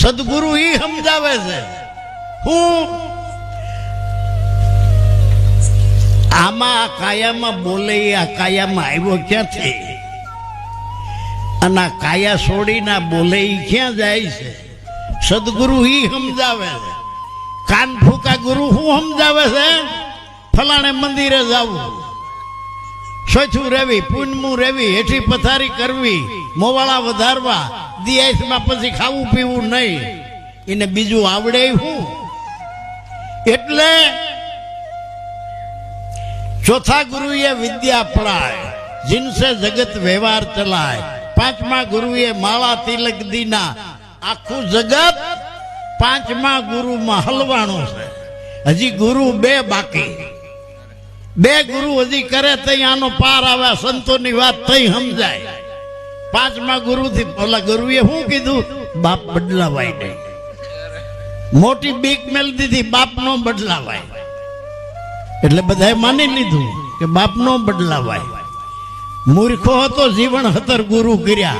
સદગુરુ ઈ સમજાવે છે. હું આમાં આ કાયામાં બોલે આ કાયામાં આવ્યો ક્યાંથી? અને આ કાયા છોડીને બોલે ક્યાં જાય છે? સદગુરુ ઈ સમજાવે છે. કાન ફૂકા ગુરુ શું સમજાવે છે? ફલાણે મંદિરે જવું ચોથું રેવી, પૂનમું રેવી, હેઠી પથારી કરવી, મોવાળા વધારવા દિયાસમાં પછી ખાવું પીવું નહીં. એને બીજું આવડે હું એટલે ચોથા ગુરુએ વિદ્યા પડાય, જીનસે જગત વ્યવહાર ચલાય. પાંચમા ગુરુએ માળા તિલક દીના. આખું જગત પાંચમા ગુરુમાં હલવાણું છે. હજી ગુરુ બે બાકી. બે ગુરુ હજી કરે તઈ આનો પાર આવે સંતોની વાત તઈ સમજાય. પાંચમા ગુરુ થી ઓલા ગુરુએ શું કીધું? બાપ બદલાવાય નહીં. મોટી બીક મેલ દીધી બાપ નો બદલાવાય. એટલે બધાએ માની લીધું કે બાપ નો બદલાવાય. મૂર્ખો હતો, જીવન હતર ગુરુ કર્યા.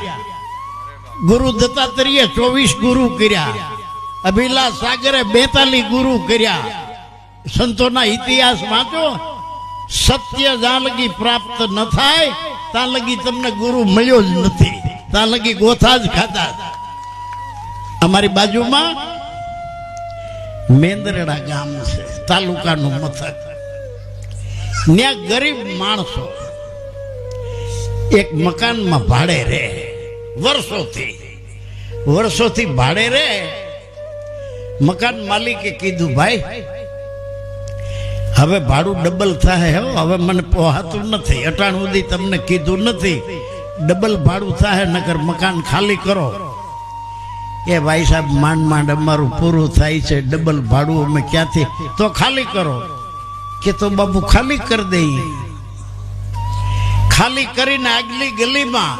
ગુરુ દત્તાત્રેય ચોવીસ ગુરુ કર્યા. અભિલાષ સાગરે બેતાલીસ ગુરુ કર્યા. સંતોના ઇતિહાસ વાંચો. સત્ય જ્યાં લગી પ્રાપ્ત ન થાય, ત્યાં લગી તમને ગુરુ મળ્યો જ નથી. ત્યાં લગી ગોથા જ ખાતા અમારી બાજુમાં મેંદરડા ગામ છે, તાલુકાનું મથક. ત્યાં ગરીબ માણસો એક મકાનમાં ભાડે રહે, વર્ષોથી. વર્ષોથી ભાડે રહે. મકાન માલિકે કીધું, ભાઈ હવે ભાડું ડબલ થાય હો, હવે મને પોહાતું નથી. અટાણ સુધી તમને કીધું નથી. ડબલ ભાડું થાય, નકર મકાન ખાલી કરો. એ ભાઈ સાહેબ, માંડ માંડ અમારું પૂરું થાય છે ડબલ ભાડું અમે ક્યાંથી? તો ખાલી કરો. કે તો બાબુ ખાલી કરી દઈએ ખાલી કરીને આગલી ગલીમાં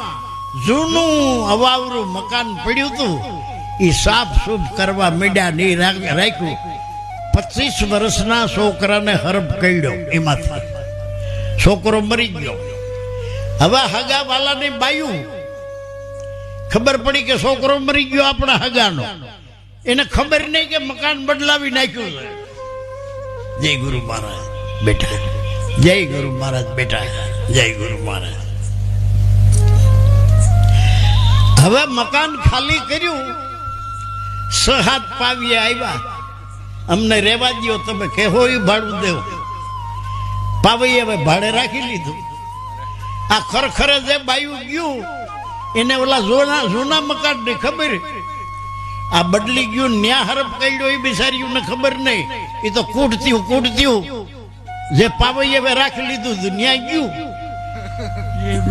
જૂનું અવાવરું મકાન પડ્યું હતું. એ સાફ સૂફ કરવા મીડા નહીં રાખ- રાખ્યું. પચીસ વર્ષના છોકરાને હરફ કર્યો એમાંથી. છોકરો મરી ગયો. હવે હગા વાલાની બાયું, ખબર પડી કે છોકરો મરી ગયો આપણા હગાનો. એને ખબર નહીં કે મકાન બદલાવી નાખ્યું છે. જય ગુરુ મહારાજ, બેટા. જય ગુરુ મહારાજ, બેટા. જય ગુરુ મહારાજ. હવે મકાન ખાલી કર્યું, સહાત પાવીએ આવ્યા. અમને રેવા દ્યો, તમે કેહો એ ભાડું દેવ. પાવીએ હવે ભાડે રાખી લીધું. આ ખરખરે જે બાયું ગયું, એને ઓલા જૂના જૂના મકાનની ખબર? આ બદલી ગયું, ન્યા હરફ કર્યો, એ બિચારીઓને ખબર નહીં. એ તો કૂટત્યું કૂટત્યું જે પાવઈ હવે રાખી લીધું હતું ન્યા ગયું.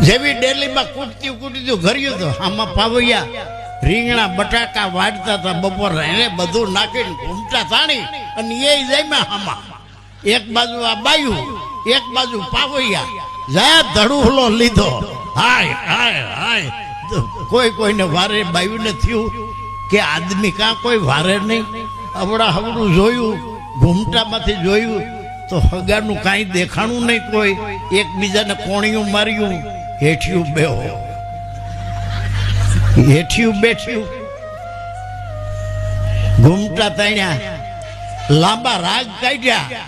જેવી ડેલીમાં કૂટત્યું કૂટત્યું ઘર્યું તો આમાં પાવૈયા. રીંગણા, બટાકા વાટતા હતા બપોર. એને બધું નાખીને ઘૂમતા તાણી અને એ જમ્યા હામા એક બાજુ આ બાયું, એક બાજુ પાવૈયા. જાય ધડુહલો લીધો. હાય હાય હાય. કોઈ કોઈને વારે બાયું ને થયું કે આદમી કાં કોઈ વારે નહીં? હવડા હવડું જોયું, ઘૂમટામાંથી જોયું, તો હગાનું કાંઈ દેખાણું નહીં કોઈ. એકબીજાને કોણિયું માર્યું, હેઠિયું બેહો. હેઠિયું બેઠ્યું. ઘૂમટા તાણ્યા, લાંબા રાગ કાઢ્યા,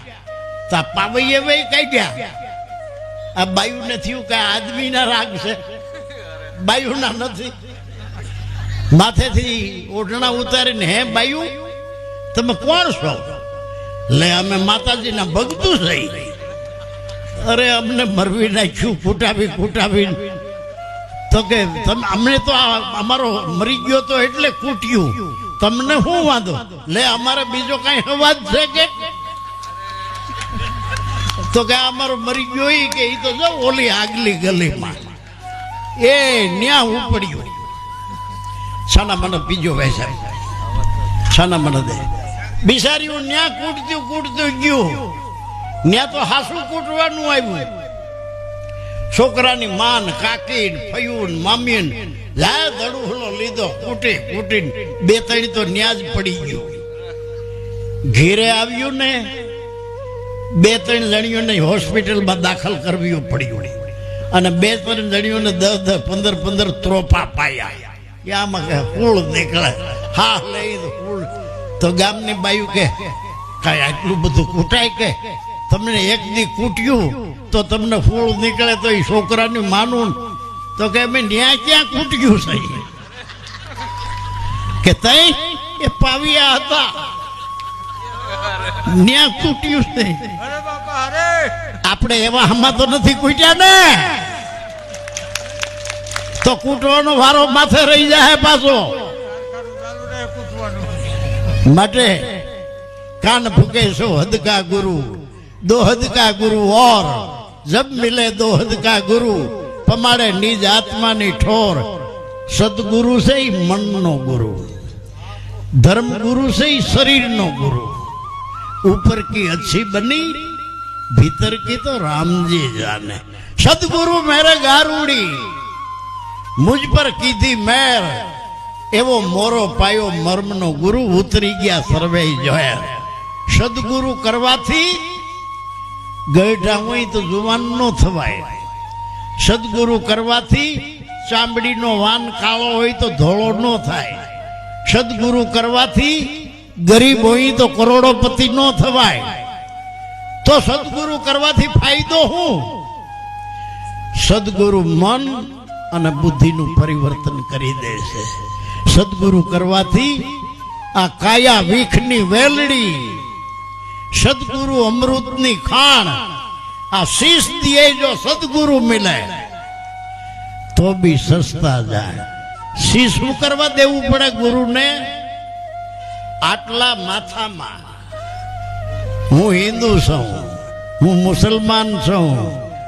તા પાવૈયે વે કાઢ્યા. આ બાયું ને થયું કે આ આદમીના રાગ છે. બાયુના નથી. માથેથી ઓઢણા ઉતારીને, હે બાયું, તમે કોણ છો? લે, અમે માતાજીના ભક્તું છે અરે, અમને મરવી નાખ્યું કૂટાવી કૂટાવી તો કે અમને તો અમારો મરી ગયો તો એટલે કૂટ્યું. તમને શું વાંધો? લે, અમારે બીજો કઈ અવાજ છે કે? તો કે અમારો મરી ગયો એ કે એ તો જો ઓલી આગલી ગલીમાં. એ ન્યા ઉપડ્યું. છાના મને બીજો વહેસાય છાના મને દે. બિસારીઓ ન્યા કૂટતું કૂટતું ગયું. ન્યા તો હાસુ કૂટવાનું આવ્યું. છોકરાની માન કાકી ફયું મામીન લાય દડુહલો લીધો, કૂટી, કૂટીને બે ત્રણ તો ન્યાજ પડી ગયો. ઘેરે આવ્યું ને બે ત્રણ જણીઓને હોસ્પિટલમાં દાખલ કરવી પડ્યું અને બે ત્રણ જણીઓને દસ દસ, પંદર પંદર ત્રોપા પાયા. આમાં કે કુળ નીકળે. હા લઈ ફૂલ તો ગામની બાયું કે, કાંઈ આટલું બધું કૂટાય કે? તમને એક દી કૂટ્યું તો તમને ફૂલ નીકળે તો એ છોકરાની માનું તો કે અમે ન્યાય ક્યાં કૂટ્યું છે? કે તઈ એ પાવિયા હતા. ન્યા કૂટ્યું અરે આપણે એવા હમા તો નથી કૂટ્યા ને. તો કૂટવાનો વારો માથે રહી જાય પાછો. માટે કાન ફૂકે છો હદ કા ગુરુ દો હદ કા ગુરુ ઓર જબ મિલે દો હદ કા ગુરુ પમાડે નિજ આત્માની ઠોર સદગુરુ છે ઈ મનનો ગુરુ ધર્મ ગુરુ છે ઈ શરીરનો ગુરુ ऊपर की अच्छी बनी भीतर की तो राम जी जाने सदगुरु मेरे गारूड़ी મુજ પર કીધી મેર એવો મોરો પાયો મર્મનો ગુરુ ઉતરી ગયા સર્વે જોયા સદગુરુ કરવાથી ગયઢા હોય તો જુવાન ન થવાય. સદગુરુ કરવાથી ચામડીનો વાન કાળો હોય તો ધોળો ન થાય. સદગુરુ કરવાથી ગરીબ હોય તો કરોડોપતિ ન થવાય. તો સદગુરુ કરવાથી ફાયદો શું સદગુરુ મન અને બુદ્ધિનું પરિવર્તન કરી દે છે. સદગુરુ કરવાથી આ કાયા વીખની વેલડી સદગુરુ અમૃતની ખાણ. આ શીશ દિયે જો સદગુરુ મિલે, તો બી સસ્તા જાય. શી શું કરવા દેવું પડે ગુરુને? આટલા માથામાં. હું હિન્દુ છું, હું મુસલમાન છું,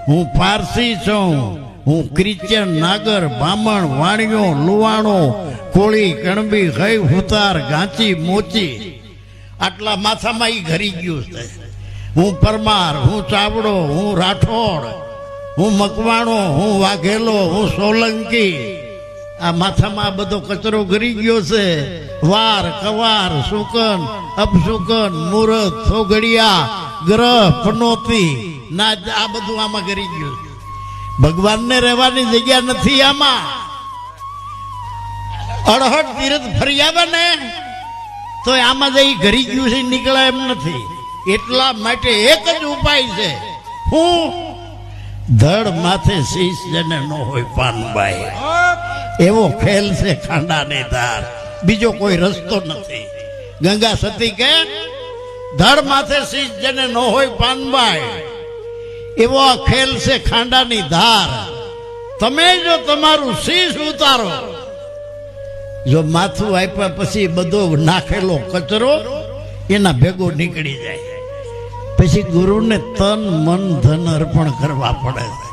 હું પારસી છું, હું ક્રિશ્ચન નાગર બામણ વાણિયો, લુવાણો, કોળી કણબી ગઈ હુતાર, ગાંચી, મોચી આટલા માથામાં ઈ ઘરી ગયું છે. હું પરમાર, હું ચાવડો, હું રાઠોડ, હું મકવાણો, હું વાઘેલો, હું સોલંકી. આ માથામાં બધો કચરો ઘરી ગયો છે. વાર, કવાર, સુકન, અપસુકન મુહૂર્ત થોગડિયા ગ્રહ પનોતી ના, આ બધું આમાં ઘરી ગયું છે. ભગવાનને રહેવાની જગ્યા નથી આમાં. અડહટ તીરથ ફરી આવે ને તો આમાં જઈ ઘરી ગયું છે નીકળે એમ નથી. એટલા માટે એક જ ઉપાય છે. હું ધડ માથે શીશ જેને ન હોય પાનભાઈ એવો ખેલ છે ખાંડાની ધાર. બીજો કોઈ રસ્તો નથી. ગંગા સતી કે ધડ માથે શીશ જેને ન હોય પાનભાઈ એવો આ ખેલ છે ખાંડાની ધાર. તમે જો તમારું શીશ ઉતારો જો માથું આપ્યા પછી બધો નાખેલો કચરો, એના ભેગો નીકળી જાય. પછી ગુરુને તન, મન, ધન અર્પણ કરવા પડે છે.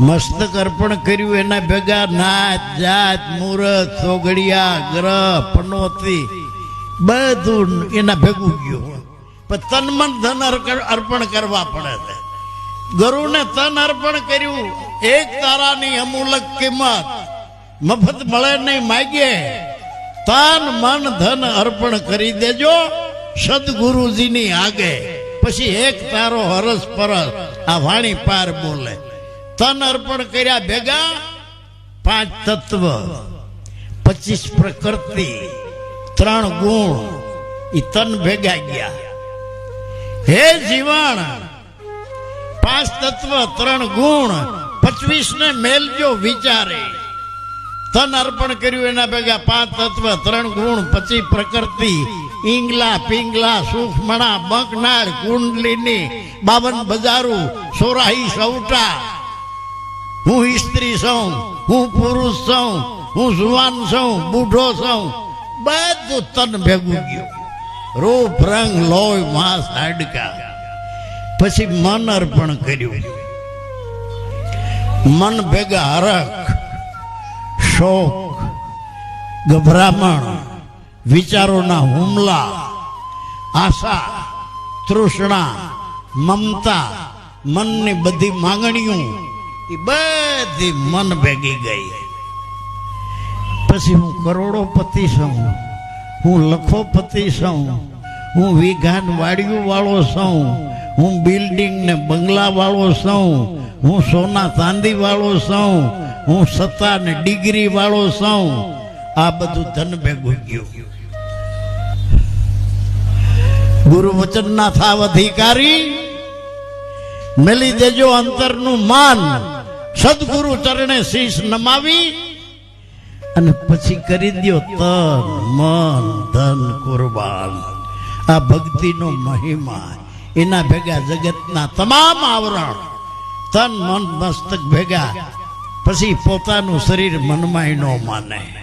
મસ્તક અર્પણ કર્યું, એના ભેગા નાચ, જાત, મુહૂર્ત, સોગડિયા, ગ્રહ, પનોતી, બધું એના ભેગું ગયું પણ તન, મન, ધન અર્પણ કરવા પડે છે. ગુરુને તન અર્પણ કર્યું, એક તારાની અમૂલક કિંમત. મફત મળે નહીં માગીએ તન, મન, ધન અર્પણ કરી દેજો. સદગુરુજીની આગે. પછી એક તારો હરસ પરસ. આ વાણી પાર બોલે. તન અર્પણ કર્યા ભેગા પાંચ તત્વ. પચીસ પ્રકૃતિ, ત્રણ ગુણ. એ તન ભેગા ગયા. હે જીવણ, પાંચ તત્વ, ત્રણ ગુણ. પચવીસ ને મેલજો વિચારે. તન અર્પણ કર્યું એના ભેગા પાંચ તત્વ, ત્રણ ગુણ, પછી પ્રકૃતિ. ઈંગલા, પિંગલા સુખમણા બંકનાળ, કુંડલીની, બાવન બજારું, સોરાહી સૌટા. હું સ્ત્રી છું હું પુરુષ છું હું જુવાન છું બુઢો છું બધું તન ભેગું ગયું રૂપ, રંગ, લોહી, માંસ, હાડકા. પછી મન અર્પણ કર્યું. મન ભેગા હરખ શોક ગભરામણ, વિચારોના હુમલા, આશા, તૃષ્ણા, મમતા, મનની બધી માંગણીઓ, એ બધી મન ભેગી ગઈ. પછી હું કરોડોપતિ છું, હું લખોપતિ છું, હું વિઘાન વાડિયું વાળો છું, હું બિલ્ડિંગ ને બંગલા વાળો છું, હું સોના ચાંદી વાળો છું હું સત્તા ને ડિગ્રી વાળો સૌ આ બધું ધન ભેગું ગયું ગુરુ વચનના થાવ અધિકારી, મેલી દેજો અંતરનું માન. સદગુરુ ચરણે શીશ નમાવી અને પછી કરી દ્યો તન, મન, ધન, કુરબાન. આ ભક્તિનો મહિમા. એના ભેગા જગતના તમામ આવરણ. તન, મન, મસ્તક ભેગા પછી પોતાનું શરીર મનમાં ન માને.